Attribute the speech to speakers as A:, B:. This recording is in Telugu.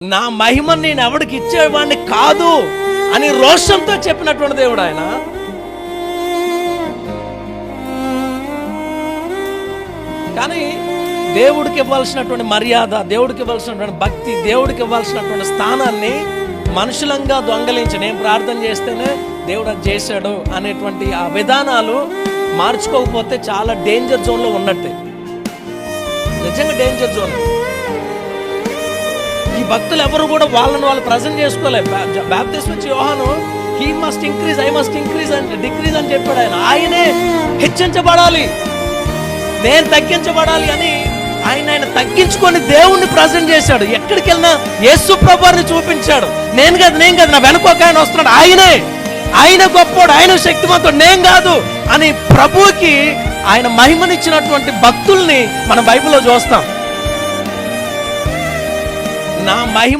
A: నా మహిమ నేను ఎవడికి ఇచ్చేవాడిని కాదు అని రోషంతో చెప్పినటువంటి దేవుడు ఆయన. కానీ దేవుడికి ఇవ్వాల్సినటువంటి మర్యాద దేవుడికి ఇవ్వాల్సినటువంటి భక్తి దేవుడికి ఇవ్వాల్సినటువంటి స్థానాన్ని మనుషులంగా దొంగలించి నేను ప్రార్థన చేస్తేనే దేవుడు అది చేశాడు అనేటువంటి ఆ విధానాలు మార్చుకోకపోతే చాలా డేంజర్ జోన్లో ఉన్నట్టే. నిజంగా డేంజర్ జోన్ భక్తులు ఎవరు కూడా వాళ్ళని వాళ్ళు ప్రజెంట్ చేసుకోలే బ్యాప్టిస్ట్ వచ్చి Yohanu he must increase I must increase అని డిక్రీజ్ అని చెప్పాడు ఆయన. ఆయనే హెచ్చించబడాలి. నేను తగ్గించబడాలి అని ఆయన ఆయన తగ్గించుకొని దేవుణ్ణి ప్రజెంట్ చేశాడు. ఎక్కడికి వెళ్ళినా యేసు ప్రభుని చూపించాడు. నేను కాదు నేను కాదు నా వెనక ఒక ఆయన వస్తున్నాడు. ఆయనే. ఆయన గొప్పోడు ఆయన శక్తివంతుడు నేను కాదు అని ప్రభువుకి ఆయన మహిమనిచ్చినటువంటి భక్తుల్ని మన బైబిల్లో చూస్తాం. నా మహిమ